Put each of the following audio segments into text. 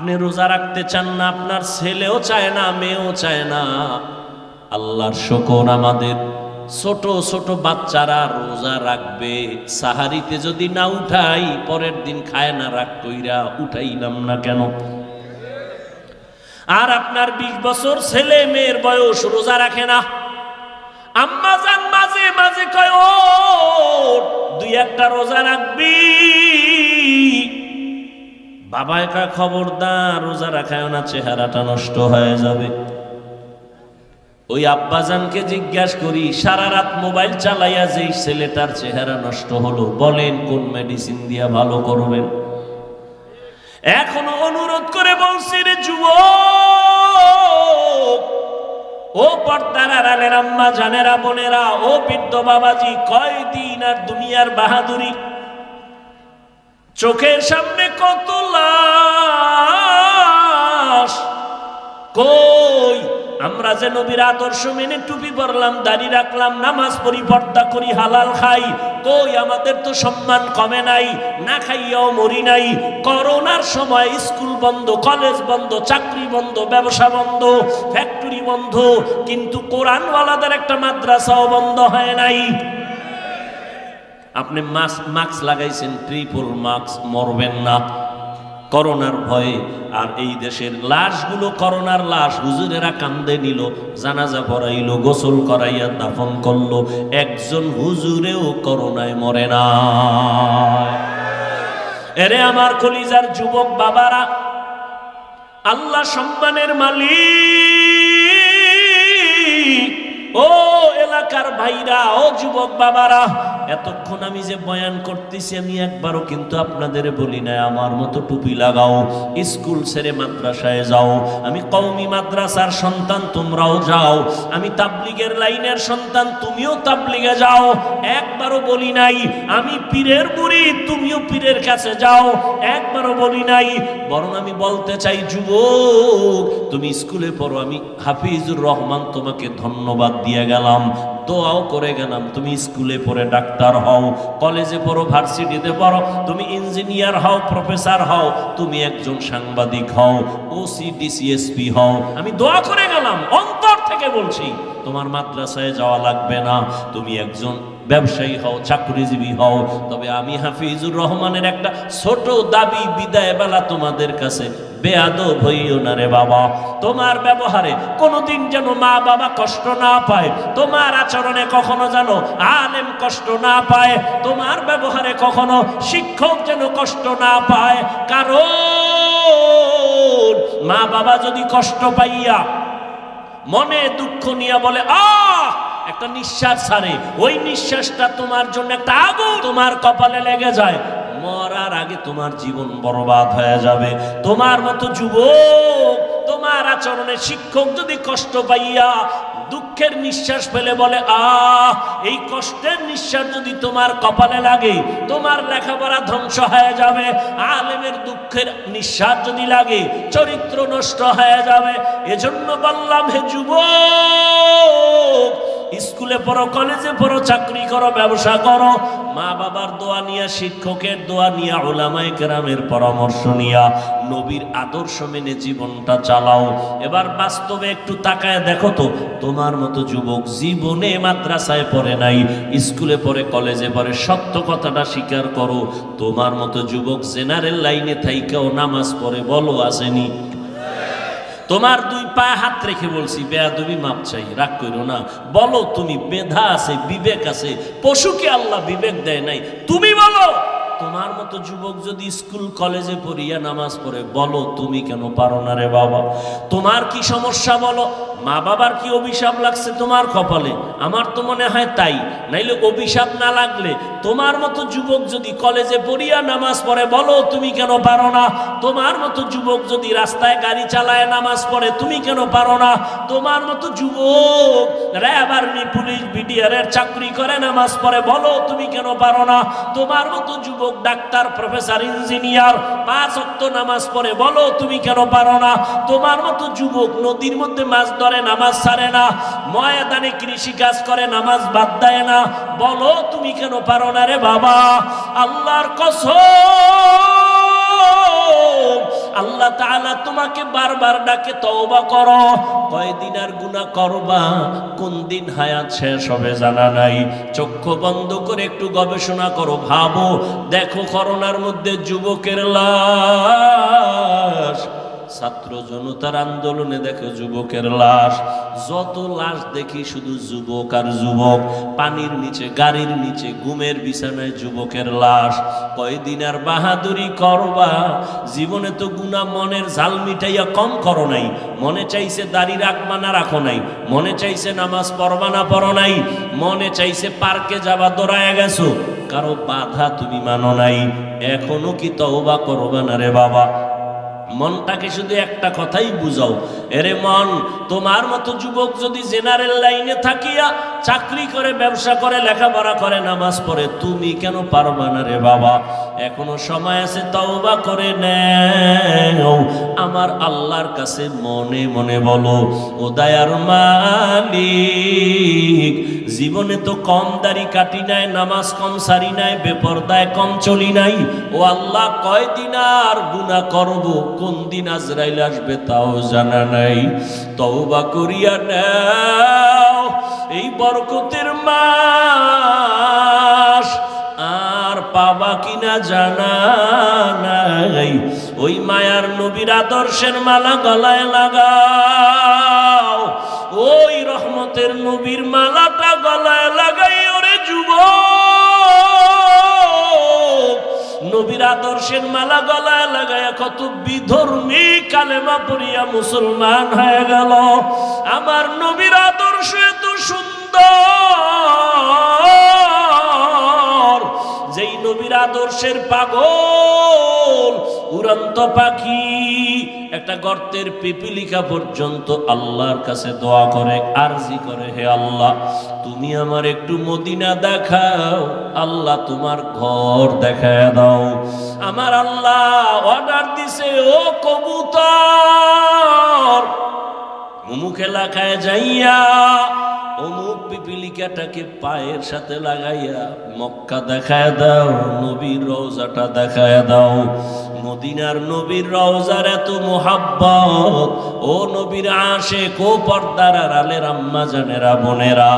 আপনি রোজা রাখতে চান না, আপনার ছেলেও চায় না, মেয়েও চায় না। আল্লাহর শকর আমাদের। ছোট ছোট বাচ্চারা রোজা রাখবে। সাহারিতে যদি না উঠাই, পরের দিন খায় না, রাগ কইরা উঠাইলাম না কেন? আর আপনার বিশ বছর ছেলে মেয়ের বয়স, রোজা রাখে না। আম্মা যান মাঝে মাঝে কয় দুই একটা রোজা রাখবি। বাবা একা খবরদার, রোজা রাখায় না, চেহারাটা নষ্ট হয়ে যাবে। ওই আব্বাজানকে জিজ্ঞাসা করি, সারা রাত মোবাইল চালাইয়া যেই ছেলেটার চেহারা নষ্ট হলো, বলেন কোন মেডিসিন দিয়া ভালো করবেন? এখনও অনুরোধ করে বলছি রে যুবক, ও পর্দার আড়ালের আম্মা, জানেরা, বোনেরা, ও বৃদ্ধ বাবাজি, কয়দিন আর দুনিয়ার বাহাদুরি? চোখের সামনে কত লাশ। কই, আমরা যে নবীর আদর্শ মেনে টুপি পরলাম, দাড়ি রাখলাম, নামাজ পড়ি পর্দা করি, হালাল খাই, কই, আমাদের তো সম্মান কমে নাই, না খাইয়াও মরি নাই। করোনার সময় স্কুল বন্ধ, কলেজ বন্ধ, চাকরি বন্ধ, ব্যবসা বন্ধ ফ্যাক্টরি বন্ধ, কিন্তু কোরআনওয়ালাদের একটা মাদ্রাসাও বন্ধ হয় নাই। আপনি মাস্ক মাস্ক লাগাইছেন ট্রিপল মাস্ক মরবেন না। করোনার ভয়ে আর এই দেশের লাশগুলো করোনার লাশ হুজুরেরা কান্দে নিল, জানাজা পড়াইলো, গোসল করাইয়া দাফন করল, একজন হুজুরেও করোনায় মরে না। এরে আমার কলিজার যুবক বাবারা, আল্লাহ সম্মানের মালিক, ও এলাকার ভাইরা, ও যুবক বাবারা, এতক্ষণ আমি যে বয়ান করতেছি, আমি একবারও কিন্তু আপনাদের বলি না আমার মতো টুপি লাগাও, স্কুল ছেড়ে মাদ্রাসায় যাও, আমি কওমি মাদ্রাসার সন্তান, তোমরাও যাও, আমি তাবলিগের লাইনের সন্তান, তুমিও তাবলিগে যাও, একবারও বলি নাই, আমি পীরের বুড়ি, তুমিও পীরের কাছে যাও, একবারও বলি নাই, বরং আমি বলতে চাই, যুবক, তুমি স্কুলে পড়ো, আমি হাফিজুর রহমান তোমাকে ধন্যবাদ দিয়ে গেলাম দোয়াও করে গেলাম। তুমি স্কুলে পড়ে ডাক্তার হও, কলেজে পড়ো, ভার্সিটিতে পড়ো, তুমি ইঞ্জিনিয়ার হও, প্রফেসর হও, তুমি একজন সাংবাদিক হও ওসি ডিসিএসপি হও। আমি দোয়া করে গেলাম, অন্তর থেকে বলছি, তোমার মাদ্রাসায় যাওয়া লাগবে না। তুমি একজন ব্যবসায়ী হও, চাকরিজীবী হও, তবে আমি হাফিজুর রহমানের একটা ছোট দাবি বিদায় বেলা তোমাদের কাছে। বেয়াদ হইও না রে বাবা। তোমার ব্যবহারে কোনোদিন যেন মা বাবা কষ্ট না পায়। তোমার আচরণে কখনো যেন আলেম কষ্ট না পায়। তোমার ব্যবহারে কখনো শিক্ষক যেন কষ্ট না পায়। কারণ মা বাবা যদি কষ্ট পাইয়া মনে দুঃখ নিয়ে বলে, আহ একটা নিঃশ্বাস ছাড়ে। ওই নিঃশ্বাসটা তোমার জন্য একটা আগুন। তোমার কপালে লেগে যায়। মরার আগে তোমার জীবন বরবাদ হয়ে যাবে। তোমার মতো যুবক, তোমার আচরণে শিক্ষক যদি কষ্ট পাইয়া দুঃখের নিঃশ্বাস ফেলে বলে, আহ, এই কষ্টের নিঃশ্বাস যদি তোমার কপালে লাগে, তোমার লেখাপড়া ধ্বংস হয়ে যাবে। আলেমের দুঃখের নিঃশ্বাস যদি লাগে, চরিত্র নষ্ট হয়ে যাবে। এজন্য বললাম, হে যুবক স্কুলে পড়ো, কলেজে পড়ো, চাকরি করো, ব্যবসা করো। মা বাবার দোয়া নিয়া, শিক্ষকের দোয়া নিয়া ওলামায় কেরামের পরামর্শ নিয়া, নবীর আদর্শ মেনে জীবনটা চালাও। এবার বাস্তবে একটু তাকায় দেখো তো, তোমার মতো যুবক জীবনে মাদ্রাসায় পড়ে নাই, স্কুলে পড়ে, কলেজে পড়ে, সত্য কথাটা স্বীকার করো। তোমার মতো যুবক জেনারেল লাইনে থাইকেও নামাজ পড়ে বলো আসেনি। তোমার দুই পায়ে হাত রেখে বলছি, বেয়াদবি মাপ চাই, রাগ করো না। বলো তুমি, বেধা আছে, বিবেক আছে, পশুকে আল্লাহ বিবেক দেয় নাই। তুমি বলো তোমার মতো যুবক যদি স্কুল, কলেজে পড়িয়া নামাজ পড়ে, বলো, তুমি কেন পারো না রে বাবা? তোমার কি সমস্যা বলো? মা বাবার কি অভিশাপ লাগছে তোমার কপালে? আমার তো মনে হয় তাই। নাইলে অভিশাপ না লাগলে তোমার মতো যুবক যদি কলেজে পড়িয়া নামাজ পড়ে, বলো, তুমি কেন পারো না? তোমার মতো যুবক যদি রাস্তায় গাড়ি চালায় নামাজ পড়ে, তুমি কেন পারো না? তোমার মতো যুবক র্যাব আর্মি, পুলিশ, বিডিআরের চাকরি করে নামাজ পড়ে, বলো, তুমি কেন পারো না? তোমার মতো যুবক ডাক্তার, প্রফেসর, ইঞ্জিনিয়ার, পাঁচ অক্ত নামাজ পড়ে। বলো, তুমি কেন পারো না? তোমার মতো যুবক নদীর মধ্যে মাছ ধরে, নামাজ ছাড়ে না। ময়দানে কৃষি কাজ করে, নামাজ বাদ দেয় না। বলো, তুমি কেন পারো না রে বাবা? আল্লাহর কসম। আল্লাহ তাআলা তোমাকে বারবার ডাকে, তওবা করো। কয়দিন আর গুনাহ করবা? কোন দিন হায়াত শেষ হবে জানা নাই। চক্ষু বন্ধ করে একটু গবেষণা করো, ভাবো। দেখো করোনার মধ্যে যুবকের লাশ। ছাত্র জনতার আন্দোলনে দেখো যুবকের লাশ। যত লাশ দেখি শুধু যুবক আর যুবক। পানির নিচে, গাড়ির নিচে, ঘুমের বিছানায় যুবকের লাশ। কয়দিন আর বাহাদুরি করবা? জীবনে তো গুণা মনের জাল মিটাইয়া কম করো নাই। মনে চাইছে দাড়ি রাখবা না রাখো নাই। মনে চাইছে নামাজ পড়বা না পড়ো নাই। মনে চাইছে পার্কে যাবা দৌড়ায় গেছো। কারও বাধা তুমি মানো নাই। এখনও কি তওবা করবা না রে বাবা? মনটাকে শুধু একটা কথাই বুঝাও। এরে মন, তোমার মতো যুবক যদি জেনারেল লাইনে থাকিয়া চাকরি করে, ব্যবসা করে, লেখাপড়া করে, নামাজ পড়ে, তুমি কেন পারবা না রে বাবা? এখনও সময় আছে, তওবা করে নেও। আমার আল্লাহর কাছে মনে মনে বলো, ও দায়ার মালিক, জীবনে তো কম দাড়ি কাটি নাই, নামাজ কম সারি নাই, বেপরদায় কম চলি নাই। ও আল্লাহ, কয়দিন আর গুনাহ করব? কোন দিন আজরাইল আসবে তাও জানা নাই। তওবা করিয়া নাও, এই বরকতের মাস পাবা কিনা জানা নাই। ওই মায়ার নবীর আদর্শের মালা গলায় লাগাও। ওই রহমতের নবীর মালাটা গলায় লাগাই ওরে যুবক। নবীর আদর্শের মালা গলায় লাগায় কত বিধর্মী কালেমা পড়িয়া মুসলমান হয়ে গেল। আমার নবীর আদর্শের পাগল, উড়ন্ত পাখি, একটা গর্তের পিপিলিকা পর্যন্ত আল্লাহর কাছে দোয়া করে, আরজি করে, হে আল্লাহ, তুমি আমার একটু মদিনা দেখাও, আল্লাহ তোমার ঘর দেখায় দাও। আমার আল্লাহ অর্ডার দিছে, ও কবুতর অমুক এলাকায় যাইয়া অমুক পিপিলিকাটাকে পায়ের সাথে লাগাইয়া মক্কা দেখায় দাও, নবীর রওজাটা দেখায় দাও। মদিনার নবীর রওজার এত মোহাব্বত, ও নবীর আসে কো পর্দার রাম্মা আম্মা জানেরা বোনেরা,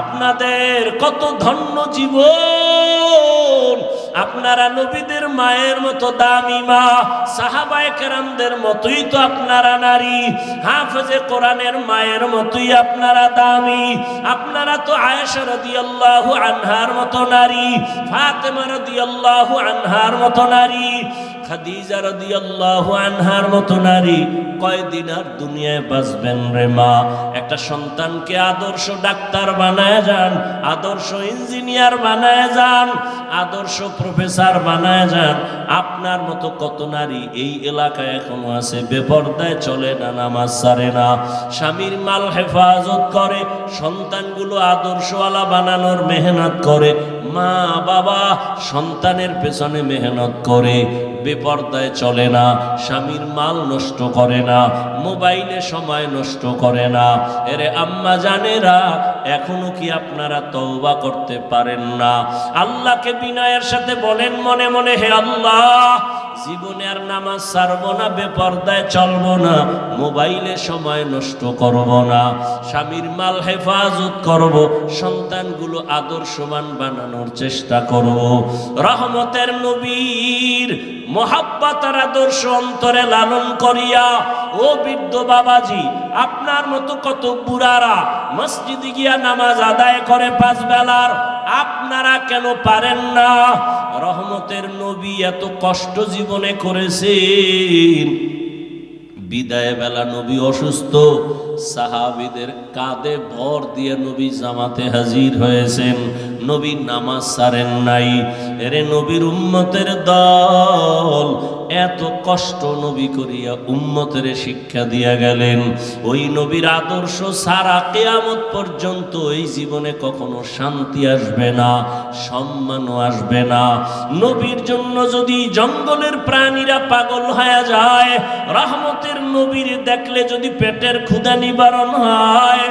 আপনাদের কত ধন্য জীবন। আপনারা নবীদের মায়ের মতো দামি মা, সাহাবায় কেরামদের মতোই তো আপনারা নারী। হাফজে কোরআনের মায়ের মতোই আপনারা দামি। আপনারা তো আয়েশা রাদিয়াল্লাহু আনহার মতো নারী, ফাতেমা রাদিয়াল্লাহু আনহার মতো নারী। খাদিজা রাদিয়াল্লাহু আনহার মতো নারী কয়দিন আর দুনিয়ায় বাঁচবেন রে মা? একটা সন্তানকে আদর্শ ডাক্তার বানায় যান, আদর্শ ইঞ্জিনিয়ার বানায় যান, আদর্শ প্রফেসর বানায় যান। আপনার মতো কত নারী এই এলাকায় এখনও আছে? বেপর্দায় চলে না, নামাজ সারে না। স্বামীর মাল হেফাজত করে, সন্তানগুলো আদর্শওয়ালা বানানোর মেহনত করে। মা, বাবা সন্তানের পেছনে মেহনত করে, বেপর্দায় চলে না, স্বামীর মাল নষ্ট করে না, মোবাইলে সময় নষ্ট করে না। এরে আম্মা জানেরা, এখনও কি আপনারা তওবা করতে পারেন না? আল্লাহকে বিনয়ের সাথে বলেন মনে মনে, হে আল্লাহ জীবনে আর নামাজ ছাড়বো না, বেপর্দায় চলবো না, মোবাইলে সময় নষ্ট করব না, স্বামীর মাল হেফাজত করব, সন্তানগুলো আদর্শবান বানানোর চেষ্টা করব, রহমতের নবীর মহাব্বাতার আদর্শ অন্তরে লালন করিয়া, ও বৃদ্ধ বাবাজি, আপনার মতো কত বুড়ারা মসজিদে গিয়া নামাজ আদায় করে পাঁচ বেলার, আপনারা কেন পারেন না? রহমতের নবী এত কষ্ট জীবনে করেছেন। বিদায় বেলা নবী অসুস্থ সাহাবিদের কাঁধে ভর দিয়ে নবী জামাতে হাজির হয়েছেন। নবী নামাজ সারেন নাই। এরে নবীর উম্মতের দল এত কষ্ট নবী করিয়া উম্মতের শিক্ষা দিয়া গেলেন। ওই নবীর আদর্শ সারা কেয়ামত পর্যন্ত এই জীবনে কখনো শান্তি আসবে না, সম্মানও আসবে না। নবীর জন্য যদি জঙ্গলের প্রাণীরা পাগল হয়ে যায়, রহমতের নবীর দেখলে যদি পেটের ক্ষুধা নিবারণ হয়।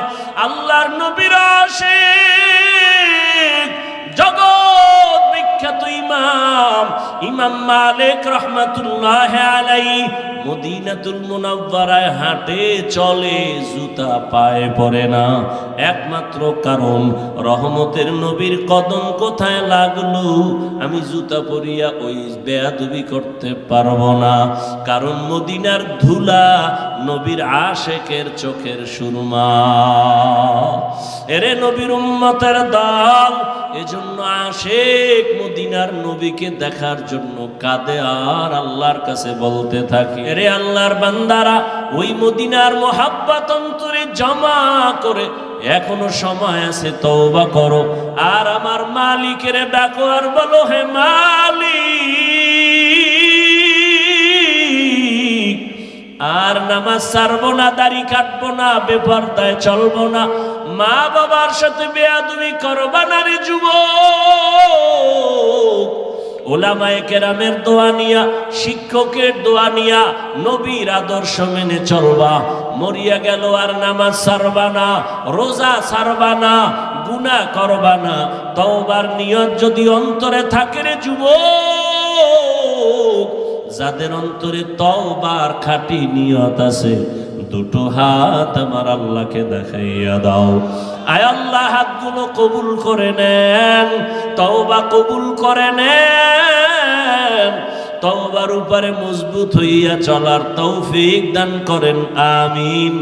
আল্লাহর নবীর আসে জগৎ বিখ্যাত ইমাম ইমাম মালিক রহমতুল্লাহ আলাই মদিনাতুল মুনাব্বারায় হাঁটে চলে, জুতা পায়ে পড়ে না। একমাত্র কারণ, রহমতের নবীর কদম কোথায় লাগল? আমি জুতা পরিয়া ওই বেয়াদবি করতে পারব না। কারণ মদিনার ধুলা নবীর আশেকের চোখের সুরমা। এরে নবীর উম্মতের দল এজন্য আশেক মদিনার নবীকে দেখার জন্য কাঁদে আর আল্লাহর কাছে বলতে থাকে, এরে আল্লাহর বান্দারা, ওই মদিনার মোহাব্বত অন্তরে জমা করে এখনও সময় আছে, তওবা করো। আর আমার মালিকের ডাকো আর বলো, হে মালিক, আর নামাজ ছাড়বো না, দাড়ি কাটবো না, বেপরদায় চলবো না মা বাবার সাথে বেয়াদুমি করবা না রে যুব ওলামায়ে কেরামের দোয়া নিয়া, শিক্ষকের দোয়া নিয়া, নবীর আদর্শ মেনে চলবা। মরিয়া গেল আর নামাজ ছাড়বা না, রোজা ছাড়বা না, গুনাহ করবা না। তওবার নিয়ত যদি অন্তরে থাকে রে যুবক, যাদের অন্তরে তওবার খাঁটি নিয়ত আছে দুটো হাত আমার আল্লাহকে দেখাইয়া দাও। আয় আল্লাহ, হাতগুলো কবুল করে নেন, তওবা কবুল করে নেন। তওবার উপরে মজবুত হইয়া চলার তৌফিক দান করেন, আমিন।